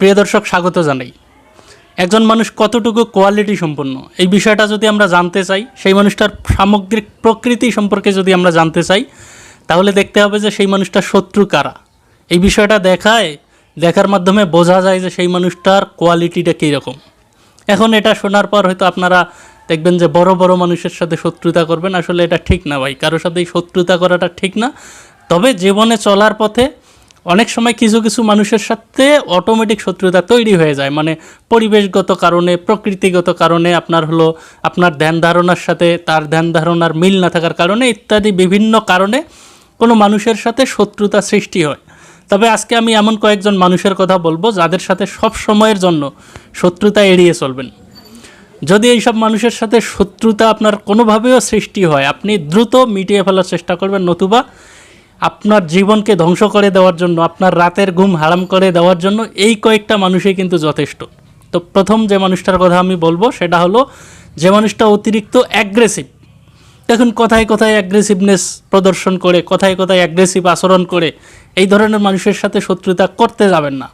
প্রিয় দর্শক, স্বাগত জানাই। একজন মানুষ কতটুকু কোয়ালিটি সম্পন্ন, এই বিষয়টা যদি আমরা জানতে চাই, সেই মানুষটার সামগ্রিক প্রকৃতি সম্পর্কে যদি আমরা জানতে চাই, তাহলে দেখতে হবে যে সেই মানুষটার শত্রু কারা। এই বিষয়টা দেখায়, দেখার মাধ্যমে বোঝা যায় যে সেই মানুষটার কোয়ালিটিটা কীরকম। এখন এটা শোনার পর হয়তো আপনারা দেখবেন যে বড় বড় মানুষের সাথে শত্রুতা করবেন। আসলে এটা ঠিক না ভাই কারোর সাথে এই শত্রুতা করাটা ঠিক না। তবে জীবনে চলার পথে অনেক সময় কিছু কিছু মানুষের সাথে অটোমেটিক শত্রুতা তৈরি হয়ে যায়। মানে পরিবেশগত কারণে, প্রকৃতিগত কারণে, আপনার হলো আপনার ধ্যান ধারণার সাথে, তার ধ্যান ধারণার মিল না থাকার কারণে ইত্যাদি বিভিন্ন কারণে কোনো মানুষের সাথে শত্রুতা সৃষ্টি হয়। তবে আজকে আমি এমন কয়েকজন মানুষের কথা বলব যাদের সাথে সব সময়ের জন্য শত্রুতা এড়িয়ে চলবেন। যদি এইসব মানুষের সাথে শত্রুতা আপনার কোনোভাবেও সৃষ্টি হয়, আপনি দ্রুত মিটিয়ে ফেলার চেষ্টা করবেন নতুবা আপনার জীবনকে ধ্বংস করে দেওয়ার জন্য, আপনার রাতের ঘুম হারাম করে দেওয়ার জন্য এই কয়েকটা মানুষই কিন্তু যথেষ্ট। তো প্রথম যে মানুষটার কথা আমি বলব, সেটা হলো যে মানুষটা অতিরিক্ত অ্যাগ্রেসিভ দেখুন, কথায় কথায় অ্যাগ্রেসিভনেস প্রদর্শন করে, কথায় কথায় অ্যাগ্রেসিভ আচরণ করে, এই ধরনের মানুষের সাথে শত্রুতা করতে যাবেন না।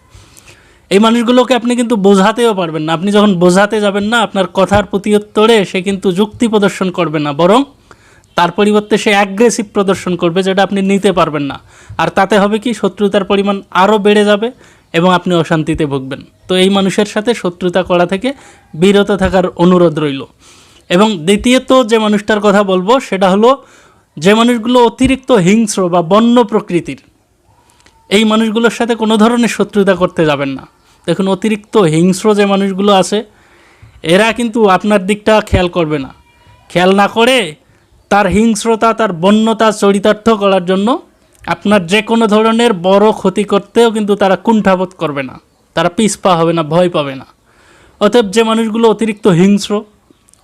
এই মানুষগুলোকে আপনি কিন্তু বোঝাতেও পারবেন না। আপনি যখন বোঝাতে যাবেন না, আপনার কথার প্রতি উত্তরে সে কিন্তু যুক্তি প্রদর্শন করবে না, বরং তার পরিবর্তে সে অ্যাগ্রেসিভ প্রদর্শন করবে যেটা আপনি নিতে পারবেন না। আর তাতে হবে কি, শত্রুতার পরিমাণ আরও বেড়ে যাবে এবং আপনি অশান্তিতে ভুগবেন। তো এই মানুষের সাথে শত্রুতা করা থেকে বিরত থাকার অনুরোধ রইল। এবং দ্বিতীয়ত যে মানুষটার কথা বলব, সেটা হলো যে মানুষগুলো অতিরিক্ত হিংস্র বা বন্য প্রকৃতির, এই মানুষগুলোর সাথে কোনো ধরনের শত্রুতা করতে যাবেন না। দেখুন, অতিরিক্ত হিংস্র যে মানুষগুলো আছে, এরা কিন্তু আপনার দিকটা খেয়াল করবে না। খেয়াল না করে তার হিংস্রতা, তার বন্যতা, চরিতার্থ করার জন্য আপনার যে কোনো ধরনের বড় ক্ষতি করতেও কিন্তু তারা কুণ্ঠাবোধ করবে না। তারা পিছপা হবে না, ভয় পাবে না। অতএব যে মানুষগুলো অতিরিক্ত হিংস্র,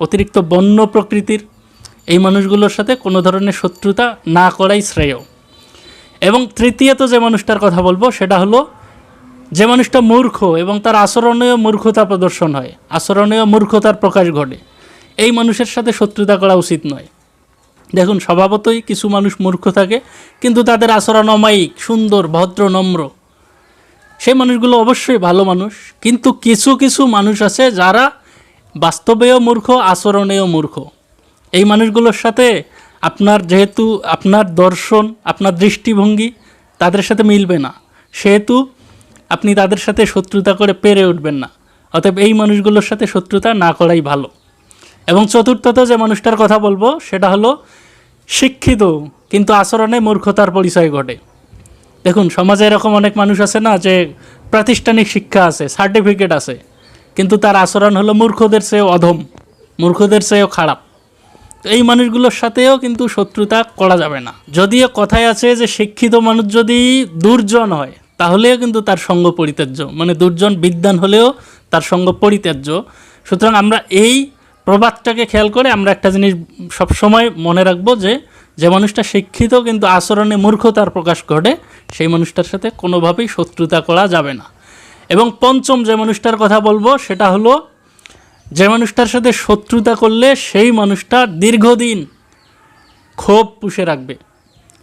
অতিরিক্ত বন্য প্রকৃতির, এই মানুষগুলোর সাথে কোনো ধরনের শত্রুতা না করাই শ্রেয়। এবং তৃতীয়ত যে মানুষটার কথা বলব, সেটা হলো যে মানুষটা মূর্খ এবং তার আচরণীয় মূর্খতা প্রদর্শন হয় আচরণীয় মূর্খতার প্রকাশ ঘটে। এই মানুষের সাথে শত্রুতা করা উচিত নয়। দেখুন, স্বভাবতই কিছু মানুষ মূর্খ থাকে, কিন্তু তাদের আচরণ অমায়িক, সুন্দর, ভদ্র, নম্র। সেই মানুষগুলো অবশ্যই ভালো মানুষ, কিন্তু কিছু কিছু মানুষ আছে যারা বাস্তবেও মূর্খ, আচরণেও মূর্খ। এই মানুষগুলোর সাথে আপনার যেহেতু আপনার দর্শন, আপনার দৃষ্টিভঙ্গি তাদের সাথে মিলবে না। সেহেতু আপনি তাদের সাথে শত্রুতা করে পেরে উঠবেন না। অতএব এই মানুষগুলোর সাথে শত্রুতা না করাই ভালো। এবং চতুর্থত যে মানুষটার কথা বলব, সেটা হলো শিক্ষিত, কিন্তু আচরণে মূর্খতার পরিচয় ঘটে। দেখুন, সমাজে এরকম অনেক মানুষ আছে না যে প্রাতিষ্ঠানিক শিক্ষা আছে, সার্টিফিকেট আছে, কিন্তু তার আচরণ হলো মূর্খদের চেয়েও অধম, মূর্খদের চেয়েও খারাপ। এই মানুষগুলোর সাথেও কিন্তু শত্রুতা করা যাবে না। যদিও কথায় আছে যে শিক্ষিত মানুষ যদি দুর্জন হয়, তাহলেও কিন্তু তার সঙ্গ পরিত্যাজ্য মানে দুর্জন বিদ্যান হলেও তার সঙ্গ পরিত্যাজ্য। সুতরাং আমরা এই প্রবাদটাকে খেয়াল করে আমরা একটা জিনিস সবসময় মনে রাখব যে যে মানুষটা শিক্ষিত কিন্তু আচরণে মূর্খতার প্রকাশ ঘটে, সেই মানুষটার সাথে কোনোভাবেই শত্রুতা করা যাবে না। এবং পঞ্চম যে মানুষটার কথা বলব, সেটা হলো যে মানুষটার সাথে শত্রুতা করলে সেই মানুষটা দীর্ঘদিন ক্ষোভ পুষে রাখবে।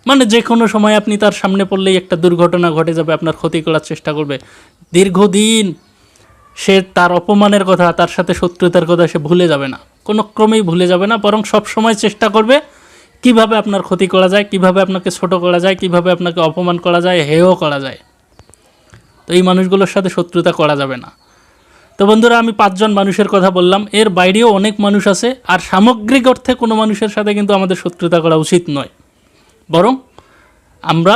মানে যে কোনো সময় আপনি তার সামনে পড়লেই একটা দুর্ঘটনা ঘটে যাবে, আপনার ক্ষতি করার চেষ্টা করবে। দীর্ঘদিন সে তার অপমানের কথা, তার সাথে শত্রুতার কথা সে ভুলে যাবে না। কোনো ক্রমেই ভুলে যাবে না, বরং সব সময় চেষ্টা করবে কীভাবে আপনার ক্ষতি করা যায়, কীভাবে আপনাকে ছোট করা যায়, কীভাবে আপনাকে অপমান করা যায়, হেয় করা যায়। তো এই মানুষগুলোর সাথে শত্রুতা করা যাবে না। তো বন্ধুরা, আমি পাঁচজন মানুষের কথা বললাম। এর বাইরেও অনেক মানুষ আছে, আর সামগ্রিক অর্থে কোনো মানুষের সাথে কিন্তু আমাদের শত্রুতা করা উচিত নয়। বরং আমরা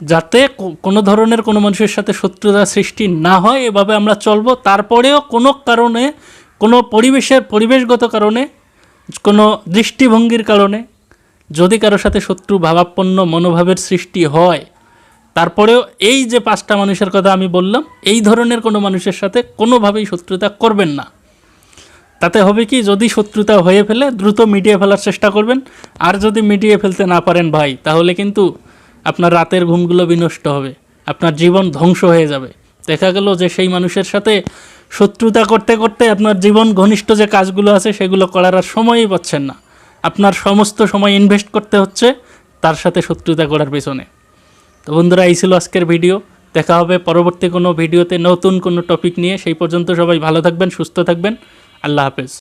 যাতে কোনো ধরনের কোনো মানুষের সাথে শত্রুতা সৃষ্টি না হয়, এভাবে আমরা চলবো। তারপরেও কোনো কারণে, কোনো পরিবেশের, পরিবেশগত কারণে, কোনো দৃষ্টিভঙ্গির কারণে যদি কারোর সাথে শত্রু ভাবাপন্ন মনোভাবের সৃষ্টি হয়, তারপরেও এই যে পাঁচটা মানুষের কথা আমি বললাম, এই ধরনের কোনো মানুষের সাথে কোনোভাবেই শত্রুতা করবেন না। তাতে হবে কি, যদি শত্রুতা হয়ে ফেলে, দ্রুত মিটিয়ে ফেলার চেষ্টা করবেন। আর যদি মিটিয়ে ফেলতে না পারেন ভাই, তাহলে কিন্তু আপনার রাতের ঘুমগুলো বিনষ্ট হবে, আপনার জীবন ধ্বংস হয়ে যাবে। দেখা গেল যে সেই মানুষের সাথে শত্রুতা করতে করতে আপনার জীবন ঘনিষ্ঠ যে কাজগুলো আছে সেগুলো করার আর সময়ই পাচ্ছেন না। আপনার সমস্ত সময় ইনভেস্ট করতে হচ্ছে তার সাথে শত্রুতা করার পেছনে। তো বন্ধুরা, এই ছিল আজকের ভিডিও। দেখা হবে পরবর্তী কোনো ভিডিওতে নতুন কোনো টপিক নিয়ে। সেই পর্যন্ত সবাই ভালো থাকবেন, সুস্থ থাকবেন। আল্লাহ হাফেজ।